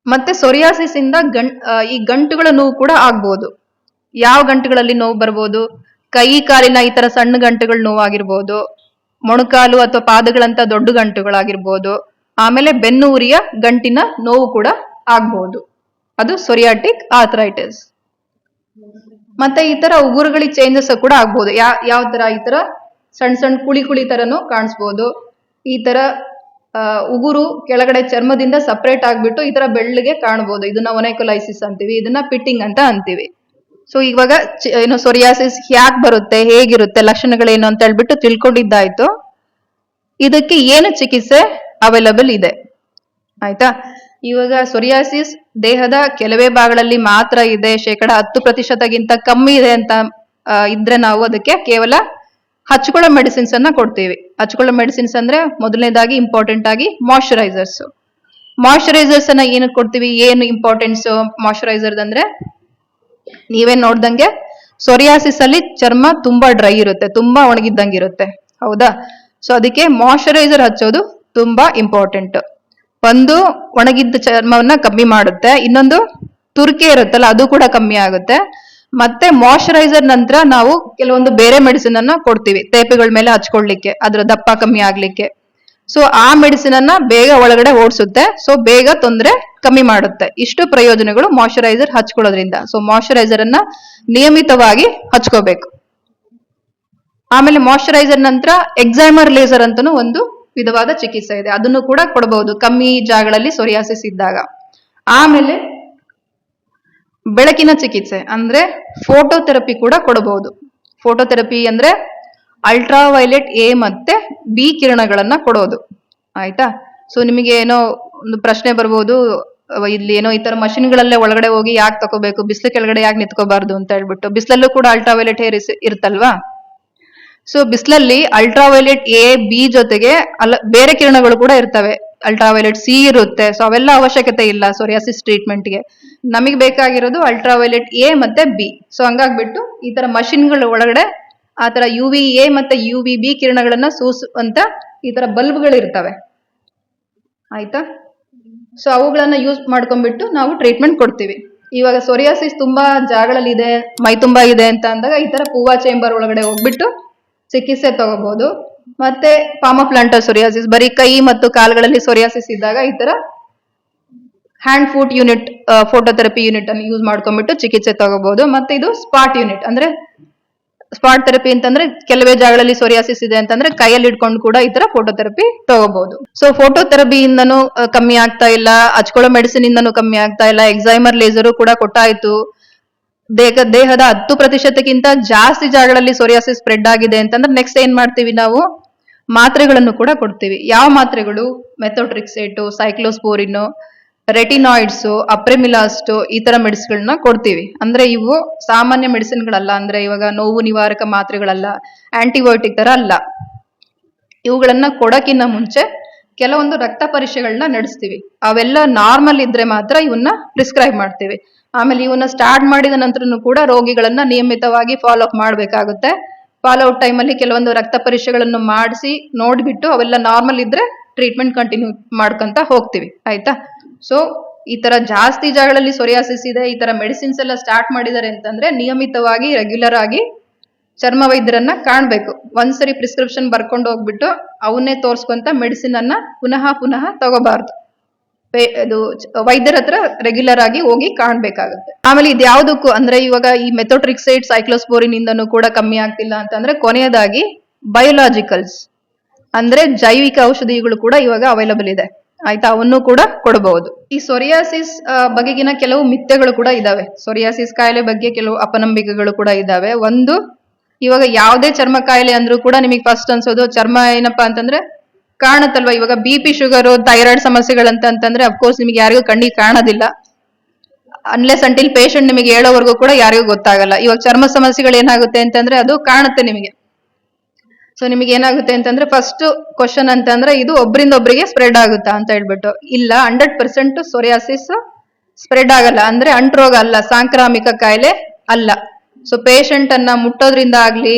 ಮತ್ತೆ ಸೊರಿಯಾಸಿಸ್ ಇಂದ ಗಂ ಈ ಗಂಟುಗಳ ನೋವು ಕೂಡ ಆಗ್ಬೋದು. ಯಾವ ಗಂಟುಗಳಲ್ಲಿ ನೋವು ಬರ್ಬೋದು? ಕೈ ಕಾಲಿನ ಈ ತರ ಸಣ್ಣ ಗಂಟುಗಳ ನೋವಾಗಿರ್ಬೋದು ಮೊಣಕಾಲು ಅಥವಾ ಪಾದಗಳಂತ ದೊಡ್ಡ ಗಂಟುಗಳಾಗಿರ್ಬೋದು, ಆಮೇಲೆ ಬೆನ್ನು ಉರಿಯ ಗಂಟಿನ ನೋವು ಕೂಡ ಆಗ್ಬೋದು. ಅದು ಸೊರಿಯಾಟಿಕ್ ಆರ್ಥರೈಟಿಸ್ ಮತ್ತೆ ಈ ತರ ಉಗುರುಗಳಿಗೆ ಚೇಂಜಸ್ ಕೂಡ ಆಗ್ಬೋದು. ಯಾ, ಯಾವ ತರ ಈ ತರ ಸಣ್ಣ ಸಣ್ಣ ಕುಳಿ ಕುಳಿ ತರನು ಕಾಣಿಸ್ಬೋದು. ಈ ತರ ಉಗುರು ಕೆಳಗಡೆ ಚರ್ಮದಿಂದ ಸಪ್ರೇಟ್ ಆಗ್ಬಿಟ್ಟು ಈ ತರ ಬೆಳ್ಳಗೆ ಕಾಣ್ಬೋದು. ಇದನ್ನ ಒನೈಕೊಲೈಸಿಸ್ ಅಂತೀವಿ, ಇದನ್ನ ಪಿಟ್ಟಿಂಗ್ ಅಂತ ಅಂತೀವಿ. ಸೊ ಇವಾಗ ಏನು ಸೊರಿಯಾಸಿಸ್ ಯಾಕೆ ಬರುತ್ತೆ, ಹೇಗಿರುತ್ತೆ, ಲಕ್ಷಣಗಳೇನು ಅಂತ ಹೇಳ್ಬಿಟ್ಟು ತಿಳ್ಕೊಂಡಿದ್ದಾಯ್ತು. ಇದಕ್ಕೆ ಏನು ಚಿಕಿತ್ಸೆ ಅವೈಲಬಲ್ ಇದೆ? ಆಯ್ತಾ? ಇವಾಗ ಸೊರಿಯಾಸಿಸ್ ದೇಹದ ಕೆಲವೇ ಭಾಗಗಳಲ್ಲಿ ಮಾತ್ರ ಇದೆ. ಶೇಕಡ ಹತ್ತು ಪ್ರತಿಶತಗಿಂತ ಕಮ್ಮಿ ಇದೆ ಅಂತ ಇದ್ರೆ ನಾವು ಅದಕ್ಕೆ ಕೇವಲ ಹಚ್ಕೊಳ್ಳೋ ಮೆಡಿಸಿನ್ಸ್ ಅನ್ನ ಕೊಡ್ತೀವಿ. ಹಚ್ಕೊಳ್ಳೋ ಮೆಡಿಸಿನ್ಸ್ ಅಂದ್ರೆ ಮೊದಲನೇದಾಗಿ ಇಂಪಾರ್ಟೆಂಟ್ ಆಗಿ ಮಾಯಶ್ಚರೈಸರ್ಸ್ ಮಾಯಶ್ಚರೈಸರ್ಸ್ ಅನ್ನ ಏನಕ್ಕೆ ಕೊಡ್ತೀವಿ? ಏನು ಇಂಪಾರ್ಟೆನ್ಸ್ ಮಾಯಶ್ಚರೈಸರ್ ಅಂದ್ರೆ? ನೀವೇ ನೋಡ್ದಂಗೆ ಸೊರಿಯಾಸಿಸ್ ಅಲ್ಲಿ ಚರ್ಮ ತುಂಬಾ ಡ್ರೈ ಇರುತ್ತೆ, ತುಂಬಾ ಒಣಗಿದ್ದಂಗೆ ಇರುತ್ತೆ. ಹೌದಾ? ಸೊ ಅದಕ್ಕೆ ಮಾಯಶ್ಚರೈಸರ್ ಹಚ್ಚೋದು ತುಂಬಾ ಇಂಪಾರ್ಟೆಂಟ್ ಒಂದು ಒಣಗಿದ್ದ ಚರ್ಮವನ್ನ ಕಮ್ಮಿ ಮಾಡುತ್ತೆ. ಇನ್ನೊಂದು ತುರ್ಕೆ ಇರುತ್ತಲ್ಲ, ಅದು ಕೂಡ ಕಮ್ಮಿ ಆಗುತ್ತೆ. ಮತ್ತೆ ಮಾಯಶ್ಚರೈಸರ್ ನಂತರ ನಾವು ಕೆಲವೊಂದು ಬೇರೆ ಮೆಡಿಸಿನ್ ಅನ್ನ ಕೊಡ್ತೀವಿ. ತೇಪೆಗಳ ಮೇಲೆ ಹಚ್ಕೊಳ್ಲಿಕ್ಕೆ ಅದ್ರ ದಪ್ಪ ಕಮ್ಮಿ ಆಗ್ಲಿಕ್ಕೆ. ಸೊ ಆ ಮೆಡಿಸಿನ್ ಅನ್ನ ಬೇಗ ಒಳಗಡೆ ಓಡಿಸುತ್ತೆ. ಸೊ ಬೇಗ ತೊಂದರೆ ಕಮ್ಮಿ ಮಾಡುತ್ತೆ. ಇಷ್ಟು ಪ್ರಯೋಜನಗಳು ಮಾಯಶ್ಚರೈಸರ್ ಹಚ್ಕೊಳ್ಳೋದ್ರಿಂದ. ಸೊ ಮಾಯಶ್ಚರೈಸರ್ ಅನ್ನ ನಿಯಮಿತವಾಗಿ ಹಚ್ಕೋಬೇಕು. ಆಮೇಲೆ ಮಾಯಶ್ಚರೈಸರ್ ನಂತರ ಎಕ್ಸೈಮರ್ ಲೇಸರ್ ಅಂತಾನು ಒಂದು ವಿಧವಾದ ಚಿಕಿತ್ಸೆ ಇದೆ. ಅದನ್ನು ಕೂಡ ಕೊಡಬಹುದು. ಕಮ್ಮಿ ಜಾಗಗಳಲ್ಲಿ ಸೊರಿಯಾಸಿಸ್ ಇದ್ದಾಗ. ಆಮೇಲೆ ಬೆಳಕಿನ ಚಿಕಿತ್ಸೆ ಅಂದ್ರೆ ಫೋಟೋಥೆರಪಿ ಕೂಡ ಕೊಡಬಹುದು. ಫೋಟೋಥೆರಪಿ ಅಂದ್ರೆ ಅಲ್ಟ್ರಾ ವೈಲೆಟ್ ಎ ಮತ್ತೆ ಬಿ ಕಿರಣಗಳನ್ನ ಕೊಡೋದು. ಆಯ್ತಾ? ಸೊ ನಿಮಗೆ ಏನೋ ಒಂದು ಪ್ರಶ್ನೆ ಬರ್ಬೋದು. ಇಲ್ಲಿ ಏನೋ ಈ ತರ ಮಷಿನ್ಗಳಲ್ಲೇ ಒಳಗಡೆ ಹೋಗಿ ಯಾಕೆ ತಗೋಬೇಕು ಬಿಸಿಲು ಕೆಳಗಡೆ ಯಾಕೆ ನಿಂತ್ಕೋಬಾರ್ದು ಅಂತ ಹೇಳ್ಬಿಟ್ಟು. ಬಿಸಿಲಲ್ಲೂ ಕೂಡ ಅಲ್ಟ್ರಾ ವೈಲೆಟ್ ಹೇರ್ ಇರುತ್ತಲ್ವಾ? ಸೊ ಬಿಸಿಲಲ್ಲಿ ಅಲ್ಟ್ರಾವೈಲೆಟ್ ಎ ಬಿ ಜೊತೆಗೆ ಅಲ್ಲ ಬೇರೆ ಕಿರಣಗಳು ಕೂಡ ಇರ್ತವೆ. ಅಲ್ಟ್ರಾವೈಲೆಟ್ ಸಿ ಇರುತ್ತೆ. ಸೊ ಅವೆಲ್ಲ ಅವಶ್ಯಕತೆ ಇಲ್ಲ ಸೋರಿಯಾಸಿಸ್ ಟ್ರೀಟ್ಮೆಂಟ್ಗೆ ನಮಗೆ ಬೇಕಾಗಿರೋದು ಅಲ್ಟ್ರಾವೈಲೆಟ್ ಎ ಮತ್ತೆ ಬಿ ಸೊ ಹಂಗಾಗ್ಬಿಟ್ಟು ಈ ತರ ಮಷಿನ್ಗಳ ಒಳಗಡೆ ಆ ತರ ಯು ವಿ ಎ ಮತ್ತೆ ಯು ವಿ ಬಿ ಕಿರಣಗಳನ್ನ ಸೂಸುವಂತ ಈ ತರ ಬಲ್ಬ್ಗಳು ಇರ್ತವೆ. ಆಯ್ತಾ? ಸೊ ಅವುಗಳನ್ನ ಯೂಸ್ ಮಾಡ್ಕೊಂಡ್ಬಿಟ್ಟು ನಾವು ಟ್ರೀಟ್ಮೆಂಟ್ ಕೊಡ್ತೀವಿ. ಇವಾಗ ಸೊರಿಯಾಸಿಸ್ ತುಂಬಾ ಜಾಗಗಳಲ್ಲಿ ಇದೆ, ಮೈ ತುಂಬಾ ಇದೆ ಅಂತ ಅಂದಾಗ ಈ ತರ ಪೂವಾ ಚೇಂಬರ್ ಒಳಗಡೆ ಹೋಗ್ಬಿಟ್ಟು ಚಿಕಿತ್ಸೆ ತಗೋಬಹುದು ಮತ್ತೆ ಪಾಮಪ್ಲಾಂಟರ್ ಸೊರಿಯಾಸಿಸ್ ಬರೀ ಕೈ ಮತ್ತು ಕಾಲುಗಳಲ್ಲಿ ಸೊರಿಯಾಸಿಸ್ ಇದ್ದಾಗ ಈ ತರ hand foot unit phototherapy unit ಅನ್ನು ಯೂಸ್ ಮಾಡ್ಕೊಂಡ್ಬಿಟ್ಟು ಚಿಕಿತ್ಸೆ ತಗೋಬಹುದು ಮತ್ತೆ ಇದು ಸ್ಪಾಟ್ ಯೂನಿಟ್ ಅಂದ್ರೆ ಸ್ಪಾಟ್ ಥೆರಪಿ ಅಂತಂದ್ರೆ ಕೆಲವೇ ಜಾಗಗಳಲ್ಲಿ ಸೊರಿಯಾಸಿಸ್ ಇದೆ ಅಂತಂದ್ರೆ ಕೈಯಲ್ಲಿ ಇಟ್ಕೊಂಡು ಕೂಡ ಈ ತರ ಫೋಟೋಥೆರಪಿ ತಗೋಬಹುದು ಸೊ ಫೋಟೋಥೆರಪಿಯಿಂದನೂ ಕಮ್ಮಿ ಆಗ್ತಾ ಇಲ್ಲ. ಹಚ್ಕೊಳ್ಳೋ ಮೆಡಿಸಿನ್ ಇಂದನೂ ಕಮ್ಮಿ ಆಗ್ತಾ ಇಲ್ಲ. ಎಕ್ಸೈಮರ್ ಲೇಸರು ಕೂಡ ಕೊಟ್ಟಾಯ್ತು. ದೇಹ, ದೇಹದ ಹತ್ತು ಪ್ರತಿಶತಕ್ಕಿಂತ ಜಾಸ್ತಿ ಜಾಗಗಳಲ್ಲಿ ಸೋರಿಯಾಸಿಸ್ ಸ್ಪ್ರೆಡ್ ಆಗಿದೆ ಅಂತಂದ್ರೆ ನೆಕ್ಸ್ಟ್ ಏನ್ ಮಾಡ್ತೀವಿ ನಾವು? ಮಾತ್ರೆಗಳನ್ನು ಕೂಡ ಕೊಡ್ತೀವಿ. ಯಾವ ಮಾತ್ರೆಗಳು? ಮೆಥೋಟ್ರಿಕ್ಸೇಟು ಸೈಕ್ಲೋಸ್ಪೋರಿನ್ ರೆಟಿನಾಯ್ಡ್ಸ್ ಅಪ್ರೆಮಿಲಾಸ್ಟ್ ಈ ತರ ಮೆಡಿಸಿನ್ಗಳನ್ನ ಕೊಡ್ತೀವಿ. ಅಂದ್ರೆ ಇವು ಸಾಮಾನ್ಯ ಮೆಡಿಸಿನ್ಗಳಲ್ಲ ಅಂದ್ರೆ ಇವಾಗ ನೋವು ನಿವಾರಕ ಮಾತ್ರೆಗಳಲ್ಲ ಆಂಟಿಬಯೋಟಿಕ್ ತರ ಅಲ್ಲ. ಇವುಗಳನ್ನ ಕೊಡೋಕ್ಕಿಂತ ಮುಂಚೆ ಕೆಲವೊಂದು ರಕ್ತ ಪರೀಕ್ಷೆಗಳನ್ನ ನಡೆಸ್ತೀವಿ. ಅವೆಲ್ಲ ನಾರ್ಮಲ್ ಇದ್ರೆ ಮಾತ್ರ ಇವನ್ನ ಪ್ರಿಸ್ಕ್ರೈಬ್ ಮಾಡ್ತೀವಿ. ಆಮೇಲೆ ಇವನ್ನ ಸ್ಟಾರ್ಟ್ ಮಾಡಿದ ನಂತರನು ಕೂಡ ರೋಗಿಗಳನ್ನ ನಿಯಮಿತವಾಗಿ ಫಾಲೋ ಅಪ್ ಮಾಡಬೇಕಾಗುತ್ತೆ. ಫಾಲೋ ಔಟ್ ಟೈಮಲ್ಲಿ ಕೆಲವೊಂದು ರಕ್ತ ಪರೀಕ್ಷೆಗಳನ್ನು ಮಾಡಿಸಿ, ನೋಡ್ಬಿಟ್ಟು ಅವೆಲ್ಲ ನಾರ್ಮಲ್ ಇದ್ರೆ ಟ್ರೀಟ್ಮೆಂಟ್ ಕಂಟಿನ್ಯೂ ಮಾಡ್ಕೊಂತ ಹೋಗ್ತೀವಿ. ಆಯ್ತಾ? ಸೊ ಈ ತರ ಜಾಸ್ತಿ ಜಾಗಗಳಲ್ಲಿ ಸೊರಿಯಾಸಿಸ್ ಇದೆ, ಈ ತರ ಮೆಡಿಸಿನ್ಸ್ ಎಲ್ಲ ಸ್ಟಾರ್ಟ್ ಮಾಡಿದ್ದಾರೆ ಅಂತಂದ್ರೆ ನಿಯಮಿತವಾಗಿ ರೆಗ್ಯುಲರ್ ಆಗಿ ಚರ್ಮ ವೈದ್ಯರನ್ನ ಕಾಣ್ಬೇಕು. ಒಂದ್ಸರಿ ಪ್ರಿಸ್ಕ್ರಿಪ್ಷನ್ ಬರ್ಕೊಂಡು ಹೋಗ್ಬಿಟ್ಟು ಅವನ್ನೇ ತೋರ್ಸ್ಕೊಂತ ಮೆಡಿಸಿನ್ ಅನ್ನ ಪುನಃ ಪುನಃ ತಗೋಬಾರ್ದು. ಇದು ವೈದ್ಯರ ಹತ್ರ ರೆಗ್ಯುಲರ್ ಆಗಿ ಹೋಗಿ ಕಾಣ್ಬೇಕಾಗುತ್ತೆ. ಆಮೇಲೆ ಇದ್ಯಾವುದಕ್ಕೂ ಅಂದ್ರೆ ಇವಾಗ ಈ ಮೆಥೋಟ್ರಿಕ್ಸೈಡ್ ಸೈಕ್ಲೋಸ್ಪೋರಿನ್ ಇಂದನೂ ಕೂಡ ಕಮ್ಮಿ ಆಗ್ತಿಲ್ಲ ಅಂತಂದ್ರೆ ಕೊನೆಯದಾಗಿ ಬಯೋಲಾಜಿಕಲ್ಸ್ ಅಂದ್ರೆ ಜೈವಿಕ ಔಷಧಿಗಳು ಕೂಡ ಇವಾಗ ಅವೈಲಬಲ್ ಇದೆ. ಆಯ್ತಾ? ಅವನ್ನು ಕೂಡ ಕೊಡಬಹುದು ಈ ಸೊರಿಯಾಸಿಸ್ ಬಗೆಗಿನ ಕೆಲವು ಮಿಥ್ಯಗಳು ಕೂಡ ಇದಾವೆ. ಸೊರಿಯಾಸಿಸ್ ಕಾಯಿಲೆ ಬಗ್ಗೆ ಕೆಲವು ಅಪನಂಬಿಕೆಗಳು ಕೂಡ ಇದಾವೆ. ಒಂದು ಇವಾಗ ಯಾವುದೇ ಚರ್ಮ ಕಾಯಿಲೆ ಅಂದ್ರೂ ಕೂಡ ನಿಮಗೆ ಫಸ್ಟ್ ಅನ್ಸೋದು, ಚರ್ಮ ಏನಪ್ಪಾ ಅಂತಂದ್ರೆ ಕಾಣುತ್ತಲ್ವಾ? ಇವಾಗ ಬಿ ಪಿ ಶುಗರ್ ಥೈರಾಯ್ಡ್ ಸಮಸ್ಯೆಗಳಂತ ಅಂತಂದ್ರೆ ಅಫ್ಕೋರ್ಸ್ ನಿಮಗೆ ಯಾರಿಗೂ ಕಣ್ಣಿಗೆ ಕಾಣೋದಿಲ್ಲ. ಅನ್ಲೆಸ್ ಅಂಟಿಲ್ ಪೇಷಂಟ್ ನಿಮಗೆ ಹೇಳೋವರೆಗೂ ಕೂಡ ಯಾರಿಗೂ ಗೊತ್ತಾಗಲ್ಲ. ಇವಾಗ ಚರ್ಮ ಸಮಸ್ಯೆಗಳು ಏನಾಗುತ್ತೆ ಅಂತಂದ್ರೆ ಅದು ಕಾಣುತ್ತೆ ನಿಮಗೆ. ಸೊ ನಿಮಗೆ ಏನಾಗುತ್ತೆ ಅಂತಂದ್ರೆ ಫಸ್ಟ್ ಕ್ವಶನ್ ಅಂತಂದ್ರೆ ಇದು ಒಬ್ರಿಂದ ಒಬ್ರಿಗೆ ಸ್ಪ್ರೆಡ್ ಆಗುತ್ತಾ ಅಂತ ಹೇಳ್ಬಿಟ್ಟು. ಇಲ್ಲ ಹಂಡ್ರೆಡ್ ಪರ್ಸೆಂಟ್ ಸೊರಿಯಾಸಿಸ್ ಸ್ಪ್ರೆಡ್ ಆಗಲ್ಲ. ಅಂದ್ರೆ ಅಂಟ್ರೋಗ ಅಲ್ಲ, ಸಾಂಕ್ರಾಮಿಕ ಕಾಯಿಲೆ ಅಲ್ಲ. ಸೊ ಪೇಷಂಟ್ ಅನ್ನ ಮುಟ್ಟೋದ್ರಿಂದ ಆಗ್ಲಿ,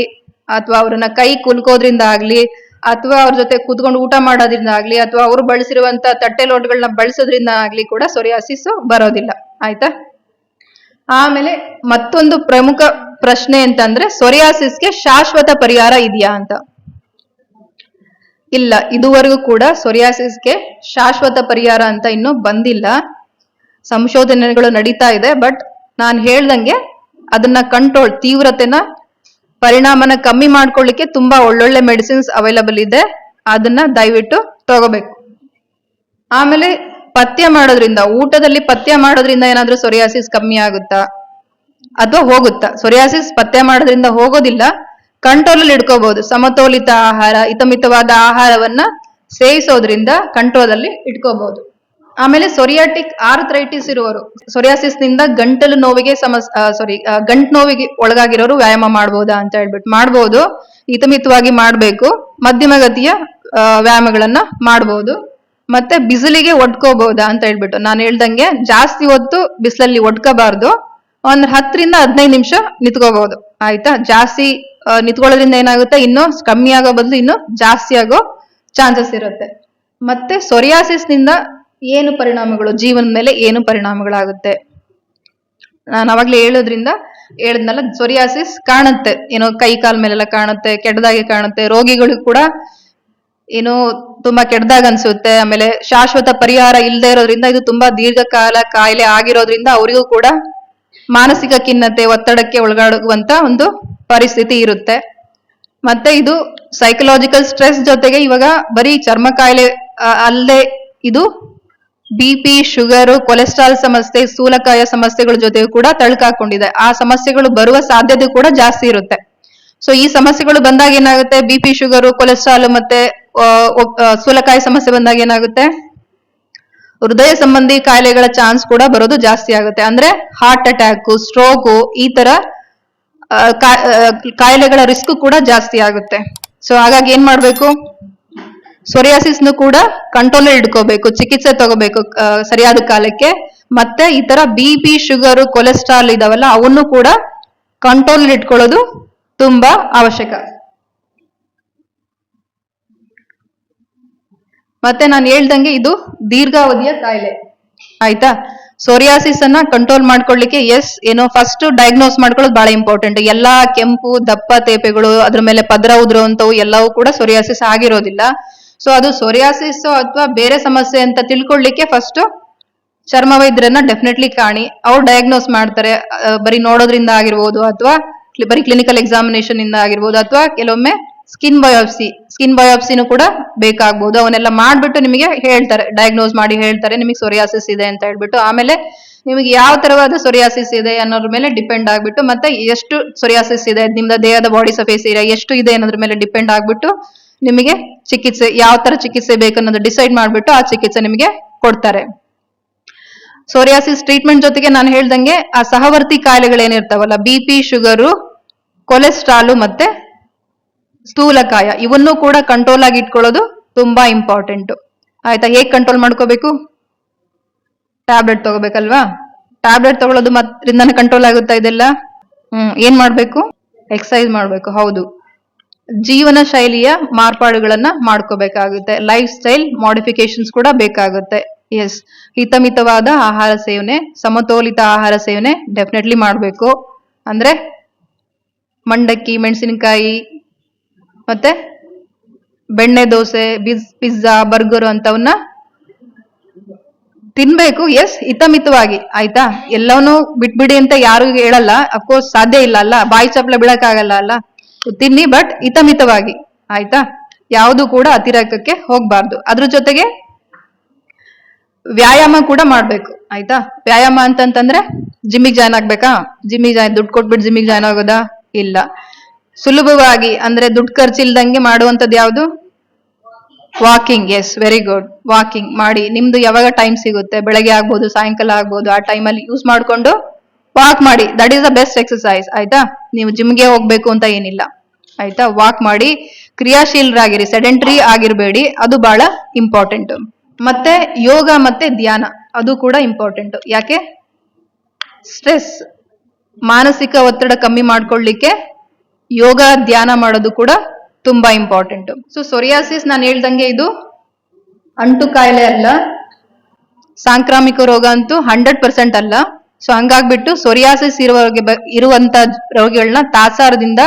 ಅಥವಾ ಅವ್ರನ್ನ ಕೈ ಕುಲ್ಕೋದ್ರಿಂದ ಆಗ್ಲಿ, ಅಥವಾ ಅವ್ರ ಜೊತೆ ಕೂತ್ಕೊಂಡು ಊಟ ಮಾಡೋದ್ರಿಂದ ಆಗ್ಲಿ, ಅಥವಾ ಅವ್ರು ಬಳಸಿರುವಂತ ತಟ್ಟೆ ಲೋಟಗಳನ್ನ ಬಳಸೋದ್ರಿಂದ ಆಗ್ಲಿ ಕೂಡ ಸೊರಿಯಾಸಿಸ್ ಬರೋದಿಲ್ಲ. ಆಯ್ತಾ? ಆಮೇಲೆ ಮತ್ತೊಂದು ಪ್ರಮುಖ ಪ್ರಶ್ನೆ ಅಂತಂದ್ರೆ, ಸೊರಿಯಾಸಿಸ್ಗೆ ಶಾಶ್ವತ ಪರಿಹಾರ ಇದೆಯಾ ಅಂತ? ಇಲ್ಲ, ಇದುವರೆಗೂ ಕೂಡ ಸೊರಿಯಾಸಿಸ್ಗೆ ಶಾಶ್ವತ ಪರಿಹಾರ ಅಂತ ಇನ್ನೂ ಬಂದಿಲ್ಲ. ಸಂಶೋಧನೆಗಳು ನಡೀತಾ ಇದೆ, ಬಟ್ ನಾನು ಹೇಳ್ದಂಗೆ ಅದನ್ನ ಕಂಟ್ರೋಲ್ ತೀವ್ರತೆನ ಪರಿಣಾಮನ ಕಮ್ಮಿ ಮಾಡ್ಕೊಳ್ಳಿಕ್ಕೆ ತುಂಬಾ ಒಳ್ಳೊಳ್ಳೆ ಮೆಡಿಸಿನ್ಸ್ ಅವೈಲಬಲ್ ಇದೆ. ಅದನ್ನ ದಯವಿಟ್ಟು ತಗೋಬೇಕು. ಆಮೇಲೆ ಪಥ್ಯ ಮಾಡೋದ್ರಿಂದ, ಊಟದಲ್ಲಿ ಪಥ್ಯ ಮಾಡೋದ್ರಿಂದ ಏನಾದ್ರೂ ಸೊರಿಯಾಸಿಸ್ ಕಮ್ಮಿ ಆಗುತ್ತಾ? ಅಥವಾ ಹೋಗುತ್ತಾ? ಸೊರಿಯಾಸಿಸ್ ಪಥ್ಯ ಮಾಡೋದ್ರಿಂದ ಹೋಗೋದಿಲ್ಲ. ಕಂಟ್ರೋಲ್ ಅಲ್ಲಿ ಇಟ್ಕೋಬಹುದು. ಸಮತೋಲಿತ ಆಹಾರ ಹಿತಮಿತವಾದ ಆಹಾರವನ್ನ ಸೇವಿಸೋದ್ರಿಂದ ಕಂಟ್ರೋಲ್ ಅಲ್ಲಿ ಇಟ್ಕೋಬಹುದು. ಆಮೇಲೆ ಸೊರಿಯಾಟಿಕ್ ಆರ್ಥ್ರೈಟಿಸ್ ಇರುವವರು. ಸೊರಿಯಾಸಿಸ್ನಿಂದ ಗಂಟಲು ನೋವಿಗೆ ಸಮಸ್ ಸಾರಿ ಗಂಟು ನೋವಿಗೆ ಒಳಗಾಗಿರೋರು ವ್ಯಾಯಾಮ ಮಾಡಬಹುದಾ ಅಂತ ಹೇಳ್ಬಿಟ್ಟು ಮಾಡಬಹುದು ಹಿತಮಿತವಾಗಿ ಮಾಡಬೇಕು. ಮಧ್ಯಮ ಗತಿಯ ಆ, ವ್ಯಾಯಾಮಗಳನ್ನ ಮಾಡಬಹುದು ಮತ್ತೆ ಬಿಸಿಲಿಗೆ ಒಡ್ಕೋಬಹುದಾ ಅಂತ ಹೇಳ್ಬಿಟ್ಟು ನಾನು ಹೇಳ್ದಂಗೆ ಜಾಸ್ತಿ ಹೊತ್ತು ಬಿಸಿಲಲ್ಲಿ ಒಡ್ಕೋಬಾರ್ದು. ಒಂದ್ ಹತ್ತರಿಂದ ಹದಿನೈದು ನಿಮಿಷ ನಿಂತ್ಕೋಬಹುದು ಆಯ್ತಾ? ಜಾಸ್ತಿ ನಿಂತ್ಕೊಳ್ಳೋದ್ರಿಂದ ಏನಾಗುತ್ತೆ? ಇನ್ನು ಕಮ್ಮಿ ಆಗೋ ಬದಲು ಇನ್ನು ಜಾಸ್ತಿ ಆಗೋ ಚಾನ್ಸಸ್ ಇರುತ್ತೆ. ಮತ್ತೆ ಸೊರಿಯಾಸಿಸ್ನಿಂದ ಏನು ಪರಿಣಾಮಗಳು, ಜೀವನದ ಮೇಲೆ ಏನು ಪರಿಣಾಮಗಳಾಗುತ್ತೆ? ನಾನು ಅವಾಗ್ಲೇ ಹೇಳೋದ್ರಿಂದ ಹೇಳಿದ್ನಲ್ಲ, ಸೊರಿಯಾಸಿಸ್ ಕಾಣುತ್ತೆ. ಏನೋ ಕೈ ಕಾಲ್ ಮೇಲೆಲ್ಲ ಕಾಣುತ್ತೆ, ಕೆಟ್ಟದಾಗಿ ಕಾಣುತ್ತೆ, ರೋಗಿಗಳು ಕೂಡ ಏನೋ ತುಂಬಾ ಕೆಟ್ಟದಾಗ ಅನ್ಸುತ್ತೆ. ಆಮೇಲೆ ಶಾಶ್ವತ ಪರಿಹಾರ ಇಲ್ಲದೆ ಇರೋದ್ರಿಂದ ಇದು ತುಂಬಾ ದೀರ್ಘಕಾಲ ಕಾಯಿಲೆ ಆಗಿರೋದ್ರಿಂದ ಅವರಿಗೂ ಕೂಡ ಮಾನಸಿಕ ಖಿನ್ನತೆ, ಒತ್ತಡಕ್ಕೆ ಒಳಗಾಡುವಂತ ಒಂದು ಪರಿಸ್ಥಿತಿ ಇರುತ್ತೆ. ಮತ್ತೆ ಇದು ಸೈಕಲಾಜಿಕಲ್ ಸ್ಟ್ರೆಸ್ ಜೊತೆಗೆ ಇವಾಗ ಬರೀ ಚರ್ಮ ಕಾಯಿಲೆ ಅಲ್ಲದೆ ಇದು ಬಿ ಪಿ ಶುಗರ್ ಕೊಲೆಸ್ಟ್ರಾಲ್ ಸಮಸ್ಯೆ ಸ್ಥೂಲಕಾಯ ಸಮಸ್ಯೆಗಳ ಜೊತೆ ಕೂಡ ತಳ್ಕಾಕೊಂಡಿದೆ. ಆ ಸಮಸ್ಯೆಗಳು ಬರುವ ಸಾಧ್ಯತೆ ಕೂಡ ಜಾಸ್ತಿ ಇರುತ್ತೆ. ಸೊ ಈ ಸಮಸ್ಯೆಗಳು ಬಂದಾಗ ಏನಾಗುತ್ತೆ? ಬಿಪಿ ಶುಗರ್ ಕೊಲೆಸ್ಟ್ರಾಲ್ ಮತ್ತೆ ಸ್ಥೂಲಕಾಯ ಸಮಸ್ಯೆ ಬಂದಾಗ ಏನಾಗುತ್ತೆ? ಹೃದಯ ಸಂಬಂಧಿ ಕಾಯಿಲೆಗಳ ಚಾನ್ಸ್ ಕೂಡ ಬರೋದು ಜಾಸ್ತಿ ಆಗುತ್ತೆ. ಅಂದ್ರೆ ಹಾರ್ಟ್ ಅಟ್ಯಾಕ್ ಸ್ಟ್ರೋಕು ಈ ತರ ಕಾಯಿಲೆಗಳ ರಿಸ್ಕ್ ಕೂಡ ಜಾಸ್ತಿ ಆಗುತ್ತೆ. ಸೊ ಹಾಗಾಗಿ ಏನ್ ಮಾಡ್ಬೇಕು? ಸೊರಿಯಾಸಿಸ್ನು ಕೂಡ ಕಂಟ್ರೋಲ್ ಇಟ್ಕೋಬೇಕು, ಚಿಕಿತ್ಸೆ ತಗೋಬೇಕು ಸರಿಯಾದ ಕಾಲಕ್ಕೆ. ಮತ್ತೆ ಈ ತರ ಬಿ ಪಿ ಶುಗರ್, ಕೊಲೆಸ್ಟ್ರಾಲ್ ಇದಾವಲ್ಲ, ಅವನ್ನು ಕೂಡ ಕಂಟ್ರೋಲ್ ಇಟ್ಕೊಳ್ಳೋದು ತುಂಬಾ ಅವಶ್ಯಕ. ಮತ್ತೆ ನಾನು ಹೇಳ್ದಂಗೆ ಇದು ದೀರ್ಘಾವಧಿಯ ಕಾಯಿಲೆ. ಆಯ್ತಾ? ಸೋರಿಯಾಸಿಸ್ ಅನ್ನ ಕಂಟ್ರೋಲ್ ಮಾಡ್ಕೊಳ್ಳಿಕ್ಕೆ ಎಸ್ ಏನೋ ಫಸ್ಟ್ ಡಯಾಗ್ನೋಸ್ ಮಾಡ್ಕೊಳ್ಳೋದು ಬಹಳ ಇಂಪಾರ್ಟೆಂಟ್ ಎಲ್ಲಾ ಕೆಂಪು, ದಪ್ಪ ತೇಪೆಗಳು, ಅದ್ರ ಮೇಲೆ ಪದರ ಉದ್ರುವಂತವು ಎಲ್ಲವೂ ಕೂಡ ಸೊರಿಯಾಸಿಸ್ ಆಗಿರೋದಿಲ್ಲ. ಸೊ ಅದು ಸೊರಿಯಾಸಿಸ್ ಅಥವಾ ಬೇರೆ ಸಮಸ್ಯೆ ಅಂತ ತಿಳ್ಕೊಳ್ಳಿಕ್ಕೆ ಫಸ್ಟ್ ಚರ್ಮ ವೈದ್ಯರನ್ನ ಡೆಫಿನೆಟ್ಲಿ ಕಾಣಿ. ಅವ್ರು ಡಯಾಗ್ನೋಸ್ ಮಾಡ್ತಾರೆ. ಬರೀ ನೋಡೋದ್ರಿಂದ ಆಗಿರ್ಬೋದು ಅಥವಾ ಬರೀ ಕ್ಲಿನಿಕಲ್ ಎಕ್ಸಾಮಿನೇಷನ್ ಇಂದ ಆಗಿರ್ಬೋದು ಅಥವಾ ಕೆಲವೊಮ್ಮೆ ಸ್ಕಿನ್ ಬಯೋಪ್ಸಿ ಸ್ಕಿನ್ ಬಯೋಪ್ಸಿನೂ ಕೂಡ ಬೇಕಾಗ್ಬೋದು. ಅವನ್ನೆಲ್ಲ ಮಾಡ್ಬಿಟ್ಟು ನಿಮಗೆ ಹೇಳ್ತಾರೆ. ಡಯಾಗ್ನೋಸ್ ಮಾಡಿ ಹೇಳ್ತಾರೆ. ನಿಮಗೆ ಸೊರಿಯಾಸಿಸ್ ಇದೆ ಅಂತ ಹೇಳ್ಬಿಟ್ಟು. ಆಮೇಲೆ ನಿಮಗೆ ಯಾವ ತರವಾದ ಸೊರಿಯಾಸಿಸ್ ಇದೆ ಅನ್ನೋದ್ರ ಮೇಲೆ ಡಿಪೆಂಡ್ ಆಗ್ಬಿಟ್ಟು ಮತ್ತೆ ಎಷ್ಟು ಸೊರಿಯಾಸಿಸ್ ಇದೆ, ನಿಮ್ದ ದೇಹದ ಬಾಡಿ ಸಫೇಸ್ ಏರಿಯಾ ಎಷ್ಟು ಇದೆ ಅನ್ನೋದ್ರ ಮೇಲೆ ಡಿಪೆಂಡ್ ಆಗ್ಬಿಟ್ಟು ನಿಮಗೆ ಚಿಕಿತ್ಸೆ, ಯಾವ ತರ ಚಿಕಿತ್ಸೆ ಬೇಕನ್ನೋದು ಡಿಸೈಡ್ ಮಾಡ್ಬಿಟ್ಟು ಆ ಚಿಕಿತ್ಸೆ ನಿಮಗೆ ಕೊಡ್ತಾರೆ. ಸೋರಿಯಾಸಿಸ್ ಟ್ರೀಟ್ಮೆಂಟ್ ಜೊತೆಗೆ ನಾನು ಹೇಳ್ದಂಗೆ ಆ ಸಹವರ್ತಿ ಕಾಯಿಲೆಗಳೇನಿರ್ತಾವಲ್ಲ ಬಿ ಪಿ ಶುಗರು ಕೊಲೆಸ್ಟ್ರಾಲು ಮತ್ತೆ ಸ್ಥೂಲಕಾಯ, ಇವನ್ನು ಕೂಡ ಕಂಟ್ರೋಲ್ ಆಗಿ ಇಟ್ಕೊಳ್ಳೋದು ತುಂಬಾ ಇಂಪಾರ್ಟೆಂಟ್ ಆಯ್ತಾ, ಹೇಗೆ ಕಂಟ್ರೋಲ್ ಮಾಡ್ಕೋಬೇಕು? ಟ್ಯಾಬ್ಲೆಟ್ ತಗೋಬೇಕಲ್ವಾ? ಟ್ಯಾಬ್ಲೆಟ್ ತಗೊಳ್ಳೋದು ಮತ್ರಿಂದಾನೆ ಕಂಟ್ರೋಲ್ ಆಗುತ್ತಾ ಇದೆಲ್ಲ? ಹ್ಮ್, ಏನ್ ಮಾಡ್ಬೇಕು? ಎಕ್ಸಸೈಸ್ ಮಾಡ್ಬೇಕು, ಹೌದು. ಜೀವನ ಶೈಲಿಯ ಮಾರ್ಪಾಡುಗಳನ್ನ ಮಾಡ್ಕೋಬೇಕಾಗುತ್ತೆ. ಲೈಫ್ ಸ್ಟೈಲ್ ಮಾಡಿಫಿಕೇಶನ್ಸ್ ಕೂಡ ಬೇಕಾಗುತ್ತೆ. ಎಸ್ ಹಿತಮಿತವಾದ ಆಹಾರ ಸೇವನೆ, ಸಮತೋಲಿತ ಆಹಾರ ಸೇವನೆ ಡೆಫಿನೆಟ್ಲಿ ಮಾಡಬೇಕು. ಅಂದ್ರೆ ಮಂಡಕ್ಕಿ, ಮೆಣಸಿನಕಾಯಿ ಮತ್ತೆ ಬೆಣ್ಣೆ ದೋಸೆ ಬಿಸ್ ಪಿಜ್ಜಾ, ಬರ್ಗರ್ ಅಂತವನ್ನ ತಿನ್ಬೇಕು. ಎಸ್ ಹಿತಮಿತವಾಗಿ. ಆಯ್ತಾ? ಎಲ್ಲವನ್ನೂ ಬಿಟ್ಬಿಡಿ ಅಂತ ಯಾರು ಹೇಳಲ್ಲ. ಅಫ್ಕೋರ್ಸ್ ಸಾಧ್ಯ ಇಲ್ಲ ಅಲ್ಲ. ಬಾಯಿ ಚಪ್ಪಲೆ ಬಿಡಕ್ಕಾಗಲ್ಲ ಅಲ್ಲ. ತಿನ್ನಿ ಬಟ್ ಹಿತಮಿತವಾಗಿ. ಆಯ್ತಾ? ಯಾವುದು ಕೂಡ ಅತಿರೇಕಕ್ಕೆ ಹೋಗ್ಬಾರ್ದು. ಅದ್ರ ಜೊತೆಗೆ ವ್ಯಾಯಾಮ ಕೂಡ ಮಾಡ್ಬೇಕು. ಆಯ್ತಾ? ವ್ಯಾಯಾಮ ಅಂತಂತಂದ್ರೆ ಜಿಮ್ಮಿಗೆ ಜಾಯ್ನ್ ಆಗ್ಬೇಕಾ? ಜಿಮ್ಮಿಗೆ ಜಾಯ್ನ್ ದುಡ್ಡು ಕೊಟ್ಬಿಟ್ಟು ಜಿಮ್ಮಿಗೆ ಜಾಯ್ನ್ ಆಗೋದಾ? ಇಲ್ಲ. ಸುಲಭವಾಗಿ ಅಂದ್ರೆ ದುಡ್ಡು ಖರ್ಚಿಲ್ದಂಗೆ ಮಾಡುವಂಥದ್ದು ಯಾವುದು? Walking is very good walking ಮಾಡಿ. ನಿಮ್ದು ಯಾವಾಗ ಟೈಮ್ ಸಿಗುತ್ತೆ? ಬೆಳಗ್ಗೆ ಆಗ್ಬೋದು, ಸಾಯಂಕಾಲ ಆಗ್ಬೋದು, ಆ ಟೈಮಲ್ಲಿ ಯೂಸ್ ಮಾಡ್ಕೊಂಡು ವಾಕ್ ಮಾಡಿ. That is the best exercise ಆಯ್ತಾ? ನೀವು ಜಿಮ್ಗೆ ಹೋಗ್ಬೇಕು ಅಂತ ಏನಿಲ್ಲ. ಆಯ್ತಾ? ವಾಕ್ ಮಾಡಿ. ಕ್ರಿಯಾಶೀಲರಾಗಿರಿ. ಸೆಡೆಂಟ್ರಿ ಆಗಿರಬೇಡಿ. ಅದು ಬಹಳ ಇಂಪಾರ್ಟೆಂಟ್ ಮತ್ತೆ ಯೋಗ ಮತ್ತೆ ಧ್ಯಾನ. ಅದು ಕೂಡ ಇಂಪಾರ್ಟೆಂಟ್ ಯಾಕೆ? ಸ್ಟ್ರೆಸ್ ಮಾನಸಿಕ ಒತ್ತಡ ಕಮ್ಮಿ ಮಾಡ್ಕೊಳ್ಳಿಕ್ಕೆ ಯೋಗ, ಧ್ಯಾನ ಮಾಡೋದು ಕೂಡ ತುಂಬಾ ಇಂಪಾರ್ಟೆಂಟ್ ಸೊ ಸೊರಿಯಾಸಿಸ್ ನಾನು ಹೇಳ್ದಂಗೆ ಇದು ಅಂಟು ಕಾಯಿಲೆ ಅಲ್ಲ. ಸಾಂಕ್ರಾಮಿಕ ರೋಗ ಅಂತೂ ಹಂಡ್ರೆಡ್ ಪರ್ಸೆಂಟ್ ಅಲ್ಲ. ಸೊ ಹಂಗಾಗ್ಬಿಟ್ಟು ಸೊರಿಯಾಸಿಸ್ ಇರುವವರಿಗೆ ಇರುವಂತ ರೋಗಿಗಳನ್ನ ತಾಸಾರದಿಂದ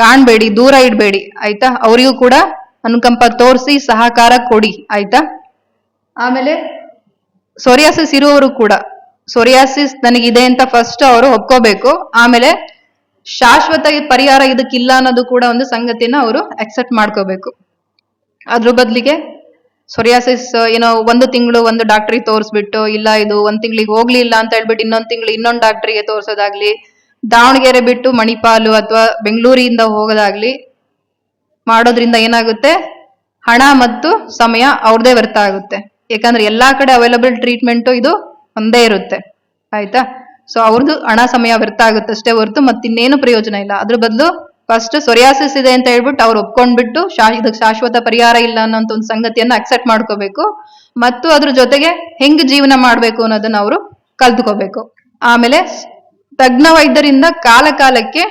ಕಾಣ್ಬೇಡಿ, ದೂರ ಇಡಬೇಡಿ, ಆಯ್ತಾ? ಅವರಿಗೂ ಕೂಡ ಅನುಕಂಪ ತೋರಿಸಿ, ಸಹಕಾರ ಕೊಡಿ, ಆಯ್ತಾ? ಆಮೇಲೆ ಸೊರಿಯಾಸಿಸ್ ಇರುವವರು ಕೂಡ, ಸೊರಿಯಾಸಿಸ್ ನನಗಿದೆ ಅಂತ ಫಸ್ಟ್ ಅವರು ಒಪ್ಕೋಬೇಕು, ಆಮೇಲೆ ಶಾಶ್ವತ ಪರಿಹಾರ ಇದಕ್ಕಿಲ್ಲ ಅನ್ನೋದು ಕೂಡ ಒಂದು ಸಂಗತಿನ ಅವರು ಅಕ್ಸೆಪ್ಟ್ ಮಾಡ್ಕೋಬೇಕು. ಅದ್ರ ಬದಲಿಗೆ ಸೊರಿಯಾಸಿಸ್ ಏನೋ ಒಂದು ತಿಂಗಳು ಒಂದು ಡಾಕ್ಟ್ರಿಗೆ ತೋರಿಸ್ಬಿಟ್ಟು, ಇಲ್ಲ ಇದು ಒಂದ್ ತಿಂಗಳಿಗೆ ಹೋಗ್ಲಿಲ್ಲ ಅಂತ ಹೇಳ್ಬಿಟ್ಟು ಇನ್ನೊಂದ್ ತಿಂಗಳು ಇನ್ನೊಂದು ಡಾಕ್ಟ್ರಿಗೆ ತೋರ್ಸೋದಾಗ್ಲಿ, ದಾವಣಗೆರೆ ಬಿಟ್ಟು ಮಣಿಪಾಲು ಅಥವಾ ಬೆಂಗಳೂರಿಂದ ಹೋಗೋದಾಗ್ಲಿ, ಮಾಡೋದ್ರಿಂದ ಏನಾಗುತ್ತೆ? ಹಣ ಮತ್ತು ಸಮಯ ಅವ್ರದೇ ವ್ಯರ್ಥ ಆಗುತ್ತೆ. ಯಾಕಂದ್ರೆ ಎಲ್ಲಾ ಕಡೆ ಅವೈಲಬಲ್ ಟ್ರೀಟ್ಮೆಂಟ್ ಇದು ಒಂದೇ ಇರುತ್ತೆ. ಆಯ್ತಾ? ಸೊ ಅವ್ರದ್ದು ಹಣ, ಸಮಯ ವ್ಯರ್ಥ ಆಗುತ್ತೆ ಅಷ್ಟೇ ಹೊರತು ಮತ್ತಿನ್ನೇನು ಪ್ರಯೋಜನ ಇಲ್ಲ. ಅದ್ರ ಬದಲು ಫಸ್ಟ್ ಸೊರಿಯಾಸಿಸ್ ಇದೆ ಅಂತ ಹೇಳ್ಬಿಟ್ಟು ಅವ್ರು ಒಪ್ಕೊಂಡ್ಬಿಟ್ಟು ಶಾ ಇದಕ್ಕೆ ಶಾಶ್ವತ ಪರಿಹಾರ ಇಲ್ಲ ಅನ್ನೋಂಥ ಒಂದು ಸಂಗತಿಯನ್ನ ಅಕ್ಸೆಪ್ಟ್ ಮಾಡ್ಕೋಬೇಕು. ಮತ್ತು ಅದ್ರ ಜೊತೆಗೆ ಹೆಂಗ್ ಜೀವನ ಮಾಡ್ಬೇಕು ಅನ್ನೋದನ್ನ ಅವರು ಕಲ್ತ್ಕೋಬೇಕು. ಆಮೇಲೆ ತಜ್ಞ ವೈದ್ಯರಿಂದ ಕಾಲ ಕಾಲಕ್ಕೆ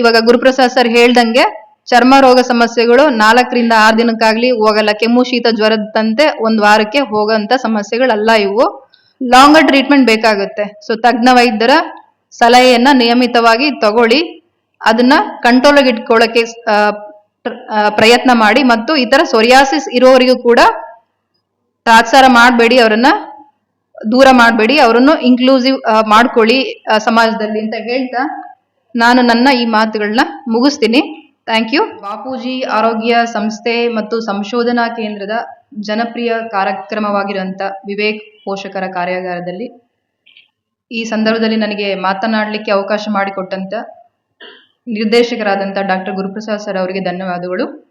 ಇವಾಗ ಗುರುಪ್ರಸಾದ್ ಸರ್ ಹೇಳ್ದಂಗೆ ಚರ್ಮ ರೋಗ ಸಮಸ್ಯೆಗಳು ನಾಲ್ಕರಿಂದ ಆರು ದಿನಕ್ಕಾಗ್ಲಿ ಹೋಗಲ್ಲ. ಕೆಮ್ಮು, ಶೀತ, ಜ್ವರದಂತೆ ಒಂದ್ ವಾರಕ್ಕೆ ಹೋಗಂತ ಸಮಸ್ಯೆಗಳಲ್ಲ ಇವು. ಲಾಂಗರ್ ಟ್ರೀಟ್ಮೆಂಟ್ ಬೇಕಾಗುತ್ತೆ. ಸೊ ತಜ್ಞ ವೈದ್ಯರ ಸಲಹೆಯನ್ನ ನಿಯಮಿತವಾಗಿ ತಗೊಳ್ಳಿ. ಅದನ್ನ ಕಂಟ್ರೋಲ್ ಇಟ್ಕೊಳ್ಳೋಕೆ ಆ, ಪ್ರಯತ್ನ ಮಾಡಿ ಮತ್ತು ಇತರ ಸೊರಿಯಾಸಿಸ್ ಇರೋವರಿಗೂ ಕೂಡ ತಾತ್ಸಾರ ಮಾಡಬೇಡಿ ಅವರನ್ನ ದೂರ ಮಾಡಬೇಡಿ ಅವರನ್ನು ಇನ್ಕ್ಲೂಸಿವ್ ಮಾಡ್ಕೊಳ್ಳಿ ಸಮಾಜದಲ್ಲಿ ಅಂತ ಹೇಳ್ತಾ ನಾನು ನನ್ನ ಈ ಮಾತುಗಳನ್ನ ಮುಗಿಸ್ತೀನಿ. ಥ್ಯಾಂಕ್ ಯು ಬಾಪೂಜಿ ಆರೋಗ್ಯ ಸಂಸ್ಥೆ ಮತ್ತು ಸಂಶೋಧನಾ ಕೇಂದ್ರದ ಜನಪ್ರಿಯ ಕಾರ್ಯಕ್ರಮವಾಗಿರುವಂತ ವಿವೇಕ್ ಪೋಷಕರ ಕಾರ್ಯಾಗಾರದಲ್ಲಿ ಈ ಸಂದರ್ಭದಲ್ಲಿ ನನಗೆ ಮಾತನಾಡಲಿಕ್ಕೆ ಅವಕಾಶ ಮಾಡಿಕೊಟ್ಟಂತ ನಿರ್ದೇಶಕರಾದಂಥ ಡಾಕ್ಟರ್ ಗುರುಪ್ರಸಾದ್ ಸರ್ ಅವರಿಗೆ ಧನ್ಯವಾದಗಳು.